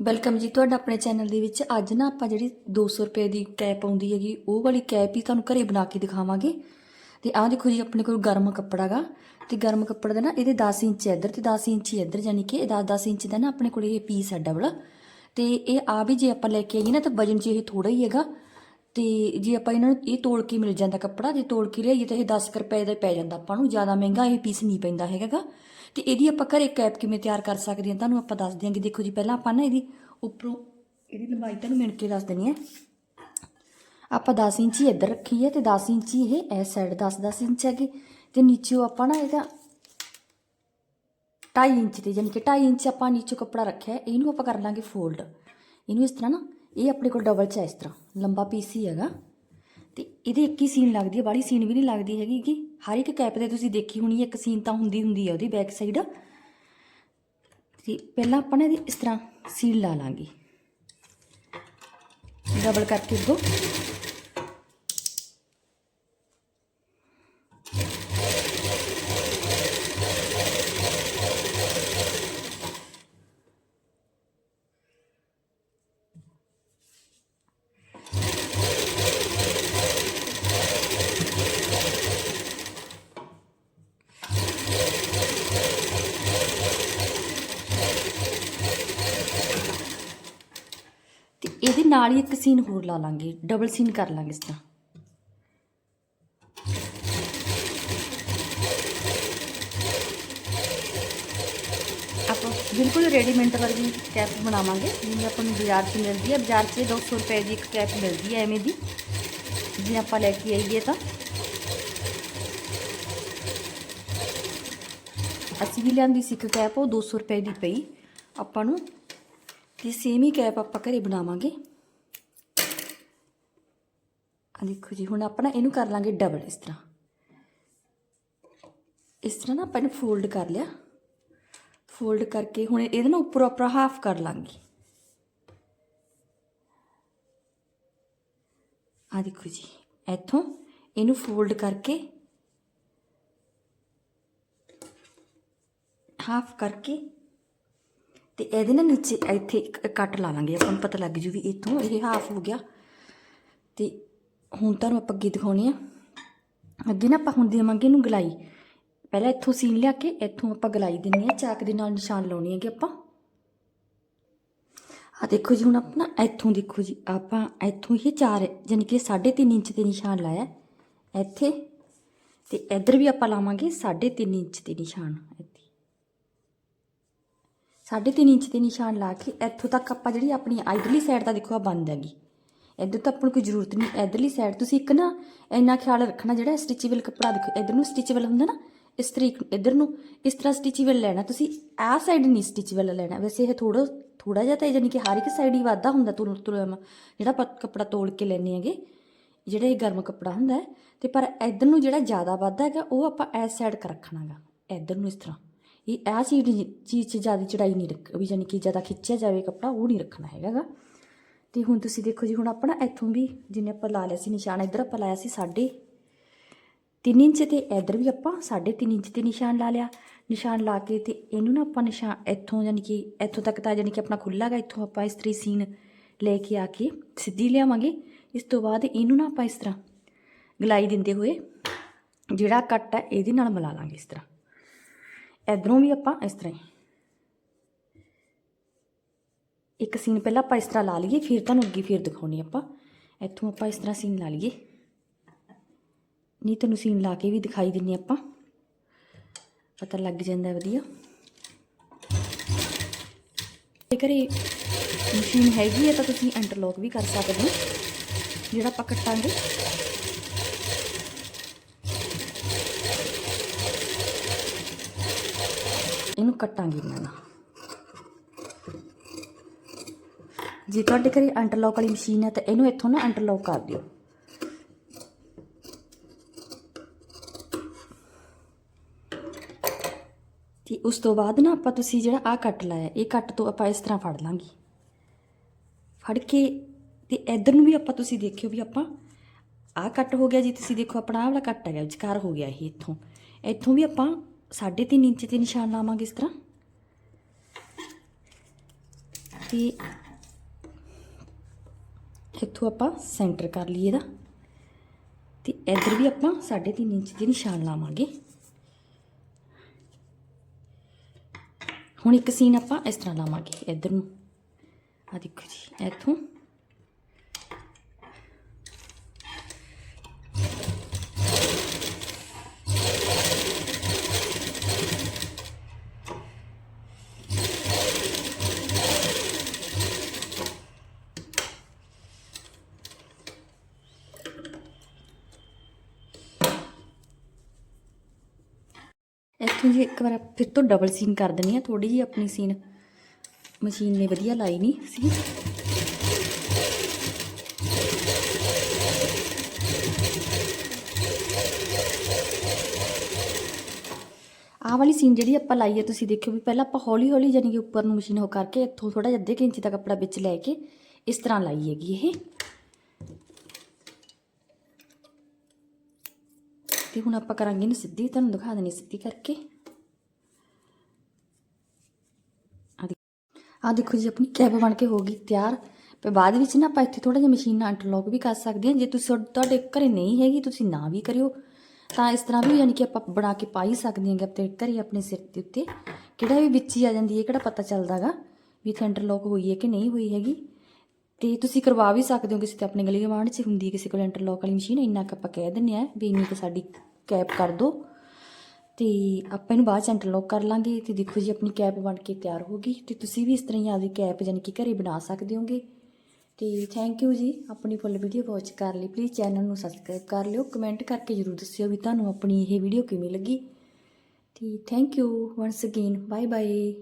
Welcome ਜੀ, ਤੁਹਾਡਾ ਆਪਣੇ ਚੈਨਲ ਦੇ ਵਿੱਚ ਅੱਜ ਨਾ ਆਪਾਂ ਜਿਹੜੀ 200 ਰੁਪਏ ਦੀ ਕੈਪ ਆਉਂਦੀ ਹੈਗੀ, ਉਹ ਵਾਲੀ ਕੈਪ ਹੀ ਤੁਹਾਨੂੰ ਘਰੇ ਬਣਾ ਕੇ ਦਿਖਾਵਾਂਗੇ। ਤੇ ਆਹ ਦੇਖੋ ਜੀ, ਆਪਣੇ ਕੋਲ ਗਰਮ ਕੱਪੜਾ ਗਾ। ਤੇ ਗਰਮ ਕੱਪੜੇ ਦਾ ਨਾ ਇਹਦੇ 10 ਇੰਚ ਇੱਧਰ ਤੇ 10 ਇੰਚ ਇੱਧਰ, ਯਾਨੀ ਕਿ ਇਹ 10-10 ਇੰਚ ਦਾ ਨਾ ਆਪਣੇ ਕੋਲ ਇਹ ਪੀਸ ਹੈ ਡਬਲ ਤੇ ਇਹ ਆ ਵੀ ਜੇ ਆਪਾਂ ਲੈ ਕੇ ਆਈਏ ਨਾ, ਤਾਂ ਵਜਨ 'ਚ ਇਹ ਥੋੜਾ ਹੀ ਹੈਗਾ। ਤੇ ਜੇ ਆਪਾਂ ਇਹਨਾਂ ਨੂੰ ਇਹ ਤੋਲ ਕੇ ਮਿਲ ਜਾਂਦਾ ਕੱਪੜਾ, ਜੇ ਤੋਲ ਕੇ ਲਿਆਈਏ ਤਾਂ ਇਹ 10 ਕੁ ਰੁਪਏ ਦਾ ਪੈ ਜਾਂਦਾ। ਆਪਾਂ ਨੂੰ ਜ਼ਿਆਦਾ ਮਹਿੰਗਾ ਇਹ ਪੀਸ ਨਹੀਂ ਪੈਂਦਾ ਹੈਗਾ ਗਾ। ਤੇ ਇਹਦੀ ਆਪਾਂ ਘਰੇ ਕੈਪ ਕਿਵੇਂ ਤਿਆਰ ਕਰ ਸਕਦੇ ਹਾਂ, ਤੁਹਾਨੂੰ ਆਪਾਂ ਦੱਸ ਦਿਆਂਗੇ। ਦੇਖੋ ਜੀ, ਪਹਿਲਾਂ ਆਪਾਂ ਨਾ ਇਹਦੀ ਉੱਪਰੋਂ ਇਹਦੀ ਲੰਬਾਈ ਤੁਹਾਨੂੰ ਮਿਣ ਕੇ ਦੱਸ ਦੇਣੀ ਹੈ। ਆਪਾਂ 10 ਇੰਚੀ ਇੱਧਰ ਰੱਖੀ ਹੈ ਤੇ 10 ਇੰਚੀ ਇਹ ਇਸ ਸਾਈਡ 10-10 ਇੰਚ ਹੈਗੀ। ਤੇ ਨੀਚੇੋਂ ਆਪਾਂ ਨਾ ਇਹਦਾ 2.5 ਇੰਚ ਤੇ ਯਾਨੀ ਕਿ 2.5 ਇੰਚ ਆਪਾਂ ਨੀਚੋਂ ਕੱਪੜਾ ਰੱਖਿਆ, ਇਹਨੂੰ ਆਪਾਂ ਕਰ ਲਾਂਗੇ ਫੋਲਡ ਇਹਨੂੰ ਇਸ ਤਰ੍ਹਾਂ ਨਾ ਇਹ ਆਪਣੇ ਕੋਲ ਡਬਲ ਚ ਹੈ ਇਸ ਤਰ੍ਹਾਂ ਲੰਬਾ ਪੀਸ ਹੀ ਹੈਗਾ। ਤੇ ਇਹਦੇ ਇੱਕ ਹੀ ਸੀਨ ਲੱਗਦੀ ਹੈ ਬਾਹਲੀ ਸੀਨ ਵੀ ਨਹੀਂ ਲੱਗਦੀ ਹੈਗੀ ਕਿ ਹਰ ਇੱਕ ਕੈਪ ਤੇ ਤੁਸੀਂ ਦੇਖੀ ਹੋਣੀ ਇੱਕ ਸੀਨ ਤਾਂ ਹੁੰਦੀ ਹੁੰਦੀ ਹੈ ਉਹਦੀ ਬੈਕ ਸਾਈਡ ਤੇ ਪਹਿਲਾਂ ਆਪਾਂ ਨੇ ਇਹਦੀ ਇਸ ਤਰ੍ਹਾਂ ਸੀਨ ਲਾ ਲਾਂਗੇ। ਡਬਲ ਕਰਕੇ ਦੋ ਇਹਦੇ ਨਾਲ ਹੀ ਇੱਕ ਸੀਨ ਹੋਰ ਲਾ ਲਾਂਗੇ ਡਬਲ ਸੀਨ ਕਰ ਲਾਂਗੇ ਇਸ ਤਰ੍ਹਾਂ। ਆਪਾਂ ਬਿਲਕੁਲ ਰੈਡੀਮੇਡ ਵਰਗੀ ਕੈਪ ਬਣਾਵਾਂਗੇ, ਜਿਵੇਂ ਆਪਾਂ ਨੂੰ ਬਾਜ਼ਾਰ 'ਚ ਮਿਲਦੀ ਹੈ। ਬਾਜ਼ਾਰ 'ਚ 200 ਰੁਪਏ ਦੀ ਇੱਕ ਕੈਪ ਮਿਲਦੀ ਹੈ ਐਵੇਂ ਦੀ ਜੇ ਆਪਾਂ ਲੈ ਕੇ ਆਈਏ ਤਾਂ। ਅਸੀਂ ਵੀ ਲਿਆਂਦੀ ਸੀ ਇੱਕ ਕੈਪ, ਉਹ 200 ਰੁਪਏ ਦੀ ਪਈ। ਆਪਾਂ ਨੂੰ ਤੇ ਸੇਮ ਹੀ ਕੈਪ ਆਪਾਂ ਘਰੇ ਬਣਾਵਾਂਗੇ। ਆ ਦੇਖੋ ਜੀ, ਹੁਣ ਆਪਾਂ ਇਹਨੂੰ ਕਰ ਲਾਂਗੇ ਡਬਲ ਇਸ ਤਰ੍ਹਾਂ। ਇਸ ਤਰ੍ਹਾਂ ਨਾ ਆਪਾਂ ਇਹਨੂੰ ਫੋਲਡ ਕਰ ਲਿਆ। ਫੋਲਡ ਕਰਕੇ ਹੁਣ ਇਹਦੇ ਨਾਲ ਉੱਪਰ ਉੱਪਰ ਹਾਫ ਕਰ ਲਾਂਗੇ। ਆ ਦੇਖੋ ਜੀ, ਇੱਥੋਂ ਇਹਨੂੰ ਫੋਲਡ ਕਰਕੇ ਹਾਫ ਕਰਕੇ ਤੇ ਇਹਦੇ ਨਾਲ ਨੀਚੇ ਇੱਥੇ ਇੱਕ ਕੱਟ ਲਾ ਲਾਂਗੇ, ਆਪਾਂ ਨੂੰ ਪਤਾ ਲੱਗ ਜੂ ਵੀ ਇੱਥੋਂ ਇਹ ਹਾਫ ਹੋ ਗਿਆ। ਤੇ ਹੁਣ ਤੁਹਾਨੂੰ ਆਪਾਂ ਅੱਗੇ ਦਿਖਾਉਣੀ ਆ। ਅੱਗੇ ਨਾ ਆਪਾਂ ਹੁਣ ਦੇਵਾਂਗੇ ਇਹਨੂੰ ਗਲਾਈ। ਪਹਿਲਾਂ ਇੱਥੋਂ ਸੀਨ ਲਿਆ ਕੇ ਇੱਥੋਂ ਆਪਾਂ ਗਲਾਈ ਦਿੰਨੀ ਆ ਚਾਕ ਦੇ ਨਾਲ ਨਿਸ਼ਾਨ ਲਾਉਣੀ ਹੈਗੇ ਆਪਾਂ। ਆ ਦੇਖੋ ਜੀ, ਹੁਣ ਆਪਣਾ ਇੱਥੋਂ ਦੇਖੋ ਜੀ, ਆਪਾਂ ਇੱਥੋਂ ਹੀ 4 ਯਾਨੀ ਕਿ 3.5 ਇੰਚ ਤੇ ਨਿਸ਼ਾਨ ਲਾਇਆ। ਇੱਥੇ ਤੇ ਇੱਧਰ ਵੀ ਆਪਾਂ ਲਾਵਾਂਗੇ 3.5 ਇੰਚ ਤੇ ਨਿਸ਼ਾਨ ਇੱਥੇ ਸਾਢੇ ਤਿੰਨ ਇੰਚ ਦੇ ਨਿਸ਼ਾਨ ਲਾ ਕੇ ਇੱਥੋਂ ਤੱਕ ਆਪਾਂ ਜਿਹੜੀ ਆਪਣੀ ਇਧਰਲੀ ਸਾਈਡ ਤਾਂ ਦੇਖੋ ਆ ਬੰਦ ਹੈਗੀ। ਇੱਧਰ ਤਾਂ ਆਪਾਂ ਨੂੰ ਕੋਈ ਜ਼ਰੂਰਤ ਨਹੀਂ, ਇੱਧਰਲੀ ਸਾਈਡ ਤੁਸੀਂ ਇੱਕ ਨਾ ਇੰਨਾ ਖਿਆਲ ਰੱਖਣਾ ਜਿਹੜਾ ਸਟਿਚੇਬਲ ਕੱਪੜਾ ਦੇਖੋ, ਇੱਧਰ ਨੂੰ ਸਟਿਚੇਬਲ ਹੁੰਦਾ ਨਾ, ਇਸ ਤਰੀਕ ਇੱਧਰ ਨੂੰ, ਇਸ ਤਰ੍ਹਾਂ ਸਟਿਚੇਬਲ ਲੈਣਾ, ਤੁਸੀਂ ਆਹ ਸਾਈਡ ਨਹੀਂ ਸਟਿਚੇਬਲ ਲੈਣਾ। ਵੈਸੇ ਇਹ ਥੋੜਾ ਥੋੜਾ ਜਿਹਾ ਤਾਂ ਯਾਨੀ ਕਿ ਹਰ ਇੱਕ ਸਾਈਡ ਹੀ ਵਾਧਾ ਹੁੰਦਾ ਤੁਰ ਤੁਰ ਜਿਹੜਾ ਆਪਾਂ ਕੱਪੜਾ ਤੋੜ ਕੇ ਲੈਣੇ ਹੈਗੇ, ਜਿਹੜਾ ਇਹ ਗਰਮ ਕੱਪੜਾ ਹੁੰਦਾ ਹੈ, ਤੇ ਪਰ ਇੱਧਰ ਨੂੰ ਜਿਹੜਾ ਜ਼ਿਆਦਾ ਵਾਧਾ ਹੈਗਾ, ਉਹ ਆਪਾਂ ਇਸ ਸਾਈਡ ਕਰ ਰੱਖਣਾਗਾ, ਇੱਧਰ ਨੂੰ ਇਸ ਤਰ੍ਹਾਂ। ਇਹ ਆ ਚੀਜ਼ ਚੀਜ਼ 'ਚ ਜ਼ਿਆਦਾ ਚੜਾਈ ਨਹੀਂ ਰੱਖ ਵੀ ਯਾਨੀ ਕਿ ਜ਼ਿਆਦਾ ਖਿੱਚਿਆ ਜਾਵੇ ਕੱਪੜਾ ਉਹ ਨਹੀਂ ਰੱਖਣਾ ਹੈਗਾ ਗਾ ਤੇ ਹੁਣ ਤੁਸੀਂ ਦੇਖੋ ਜੀ ਹੁਣ ਆਪਾਂ ਨਾ ਇੱਥੋਂ ਵੀ ਜਿੰਨੇ ਆਪਾਂ ਲਾ ਲਿਆ ਸੀ ਨਿਸ਼ਾਨ ਇੱਧਰ ਆਪਾਂ ਲਾਇਆ ਸੀ ਸਾਢੇ 3 ਇੰਚ ਤੇ ਇੱਧਰ ਵੀ ਆਪਾਂ ਸਾਢੇ 3 ਇੰਚ ਤੇ ਨਿਸ਼ਾਨ ਲਾ ਲਿਆ ਨਿਸ਼ਾਨ ਲਾ ਕੇ ਤੇ ਇਹਨੂੰ ਨਾ ਆਪਾਂ ਨਿਸ਼ਾਨ ਇੱਥੋਂ ਯਾਨੀ ਕਿ ਇੱਥੋਂ ਤੱਕ ਤਾਂ ਯਾਨੀ ਕਿ ਆਪਣਾ ਖੁੱਲਾ ਗਾ ਇੱਥੋਂ ਆਪਾਂ ਇਸ ਤਰੀ ਸੀਨ ਲੈ ਕੇ ਆ ਕੇ ਸਿੱਧੀ ਲਿਆਵਾਂਗੇ ਇਸ ਤੋਂ ਬਾਅਦ ਇਹਨੂੰ ਨਾ ਆਪਾਂ ਇਸ ਤਰ੍ਹਾਂ ਗਲਾਈ ਦਿੰਦੇ ਹੋਏ ਜਿਹੜਾ ਕੱਟ ਹੈ ਇਹਦੇ ਨਾਲ ਮਿਲਾ ਲਾਂਗੇ ਇਸ ਤਰ੍ਹਾਂ ਇਧਰੋਂ ਵੀ ਆਪਾਂ ਇਸ ਤਰ੍ਹਾਂ ਹੀ। ਇੱਕ ਸੀਨ ਪਹਿਲਾਂ ਆਪਾਂ ਇਸ ਤਰ੍ਹਾਂ ਲਾ ਲਈਏ, ਫਿਰ ਤੁਹਾਨੂੰ ਅੱਗੇ ਫਿਰ ਦਿਖਾਉਣੀ ਆਪਾਂ। ਇੱਥੋਂ ਆਪਾਂ ਇਸ ਤਰ੍ਹਾਂ ਸੀਨ ਲਾ ਲਈਏ। ਨਹੀਂ, ਤੁਹਾਨੂੰ ਸੀਨ ਲਾ ਕੇ ਵੀ ਦਿਖਾਈ ਦਿੰਨੀ ਆਪਾਂ। ਪਤਾ ਲੱਗ ਜਾਂਦਾ ਵਧੀਆ। ਜੇ ਘਰੇ ਮਸ਼ੀਨ ਹੈਗੀ ਹੈ, ਤਾਂ ਤੁਸੀਂ ਇੰਟਰਲੌਕ ਵੀ ਕਰ ਸਕਦੇ ਹੋ, ਜਿਹੜਾ ਆਪਾਂ ਕੱਟਾਂਗੇ। ਇਹਨੂੰ ਕੱਟਾਂਗੇ ਮੈਂ ਨਾ। ਜੇ ਤੁਹਾਡੇ ਘਰੇ ਇੰਟਰਲੌਕ ਵਾਲੀ ਮਸ਼ੀਨ ਹੈ ਤਾਂ ਇਹਨੂੰ ਇੱਥੋਂ ਨਾ ਇੰਟਰਲੌਕ ਕਰ ਦਿਓ। ਤੇ ਉਸ ਤੋਂ ਬਾਅਦ ਨਾ ਆਪਾਂ ਤੁਸੀਂ ਜਿਹੜਾ ਆ ਕੱਟ ਲਾਇਆ, ਇਹ ਕੱਟ ਤੋਂ ਆਪਾਂ ਇਸ ਤਰ੍ਹਾਂ ਫੜ ਲਾਂਗੇ। ਫੜ ਕੇ ਤੇ ਇਧਰ ਨੂੰ ਵੀ ਆਪਾਂ ਤੁਸੀਂ ਦੇਖਿਓ ਵੀ ਆਪਾਂ ਆ ਕੱਟ ਹੋ ਗਿਆ ਜੀ, ਤੁਸੀਂ ਦੇਖੋ ਆਪਣਾ ਆਹ ਵਾਲਾ ਕੱਟ ਹੈਗਾ, ਵਿਚਕਾਰ ਹੋ ਗਿਆ ਇਹ ਇੱਥੋਂ। ਇੱਥੋਂ ਵੀ ਆਪਾਂ 3.5 ਇੰਚ ਤੇ ਨਿਸ਼ਾਨ ਲਾਵਾਂਗੇ ਇਸ ਤਰ੍ਹਾਂ। ਤੇ ਇੱਥੋਂ ਆਪਾਂ ਸੈਂਟਰ ਕਰ ਲਈਏ ਇਹਦਾ। ਤੇ ਇੱਧਰ ਵੀ ਆਪਾਂ 3.5 ਇੰਚ ਦੇ ਨਿਸ਼ਾਨ ਲਾਵਾਂਗੇ। ਹੁਣ ਇੱਕ ਸੀਨ ਆਪਾਂ ਇਸ ਤਰ੍ਹਾਂ ਲਾਵਾਂਗੇ ਇੱਧਰ ਨੂੰ। ਆ ਦੇਖੋ ਜੀ, ਇੱਥੋਂ ਇੱਥੋਂ ਜੀ, ਇੱਕ ਵਾਰ ਫਿਰ ਤੋਂ ਡਬਲ ਸੀਨ ਕਰ ਦਿੰਨੀ ਆ ਥੋੜੀ ਜੀ ਆਪਣੀ ਸੀਨ ਮਸ਼ੀਨ ਨੇ ਵਧੀਆ ਲਾਈ ਨਹੀਂ ਸੀ। ਆਹ ਵਾਲੀ ਸੀਨ ਜਿਹੜੀ ਆਪਾਂ ਲਾਈ ਹੈ ਤੁਸੀਂ ਦੇਖਿਓ ਵੀ ਪਹਿਲਾਂ ਆਪਾਂ ਹੌਲੀ ਹੌਲੀ ਜਾਨੀ ਕਿ ਉੱਪਰ ਨੂੰ ਮਸ਼ੀਨ ਹੋ ਕਰਕੇ ਇੱਥੋਂ ਥੋੜਾ ਜਿਹਾ ਅੱਧੇ ਕੁ ਇੰਚ ਦਾ ਕੱਪੜਾ ਵਿੱਚ ਲੈ ਕੇ ਇਸ ਤਰ੍ਹਾਂ ਲਾਈ ਹੈਗੀ ਇਹ। ਤੇ ਹੁਣ ਆਪਾਂ ਕਰਾਂਗੇ ਇਹਨੂੰ ਸਿੱਧੀ, ਤੁਹਾਨੂੰ ਦਿਖਾ ਦੇਣੀ ਸਿੱਧੀ ਕਰਕੇ ਆ ਦੇਖੋ ਆ ਦੇਖੋ ਜੀ, ਆਪਣੀ ਕੈਬ ਬਣ ਕੇ ਹੋ ਗਈ ਤਿਆਰ। ਪਰ ਬਾਅਦ ਵਿੱਚ ਨਾ ਆਪਾਂ ਇੱਥੇ ਥੋੜਾ ਜਿਹਾ ਮਸ਼ੀਨ ਨਾਲ ਇੰਟਰਲੌਕ ਵੀ ਕਰ ਸਕਦੇ ਹਾਂ। ਜੇ ਤੁਸੀਂ ਤੁਹਾਡੇ ਘਰੇ ਨਹੀਂ ਹੈਗੀ, ਤੁਸੀਂ ਨਾ ਵੀ ਕਰਿਓ। ਤਾਂ ਇਸ ਤਰ੍ਹਾਂ ਵੀ ਯਾਨੀ ਕਿ ਆਪਾਂ ਬਣਾ ਕੇ ਪਾ ਹੀ ਸਕਦੇ ਹਾਂਗੇ ਆਪਣੇ ਘਰੇ ਆਪਣੇ ਸਿਰ ਦੇ ਉੱਤੇ। ਕਿਹੜਾ ਵੀ ਵਿੱਚ ਹੀ ਆ ਜਾਂਦੀ ਹੈ, ਕਿਹੜਾ ਪਤਾ ਚੱਲਦਾਗਾ ਵੀ ਇੱਥੇ ਇੰਟਰਲੌਕ ਹੋਈ ਹੈ ਕਿ ਨਹੀਂ ਹੋਈ ਹੈਗੀ। ਤੇ ਤੁਸੀਂ ਕਰਵਾ ਵੀ ਸਕਦੇ ਹੋ ਕਿਸੇ ਤੇ, ਆਪਣੇ ਗਲੀ ਗਵਾਂਢ 'ਚ ਹੁੰਦੀ ਹੈ ਕਿਸੇ ਕੋਲ ਇੰਟਰਲੌਕ ਵਾਲੀ ਮਸ਼ੀਨ। ਇੰਨਾ ਕੁ ਆਪਾਂ ਕਹਿ ਦਿੰਦੇ ਆ ਵੀ ਇੰਨੀ ਕੁ ਸਾਡੀ ਕੈਪ ਕਰ ਦਿਓ। ਤੇ ਆਪਾਂ ਇਹਨੂੰ ਬਾਅਦ ਚ ਇੰਟਰਲੌਕ ਕਰ ਲਾਂਗੇ ਤੇ ਦੇਖੋ ਜੀ ਆਪਣੀ ਕੈਪ ਬਣ ਕੇ ਤਿਆਰ ਹੋ ਗਈ ਤੇ ਤੁਸੀਂ ਵੀ ਇਸ ਤਰ੍ਹਾਂ ਹੀ ਆਪਦੀ ਕੈਪ ਯਾਨੀ ਕਿ ਘਰੇ ਬਣਾ ਸਕਦੇ ਹੋਗੇ। ਤੇ ਥੈਂਕ ਯੂ ਜੀ, ਆਪਣੀ ਫੁੱਲ ਵੀਡੀਓ ਵਾਚ ਕਰ ਲਈ ਪਲੀਜ਼ ਚੈਨਲ ਨੂੰ ਸਬਸਕ੍ਰਾਈਬ ਕਰ ਲਿਓ ਕਮੈਂਟ ਕਰਕੇ ਜਰੂਰ ਦੱਸਿਓ ਵੀ ਤੁਹਾਨੂੰ ਆਪਣੀ ਇਹ ਵੀਡੀਓ ਕਿਵੇਂ ਲੱਗੀ। ਤੇ thank you once again bye bye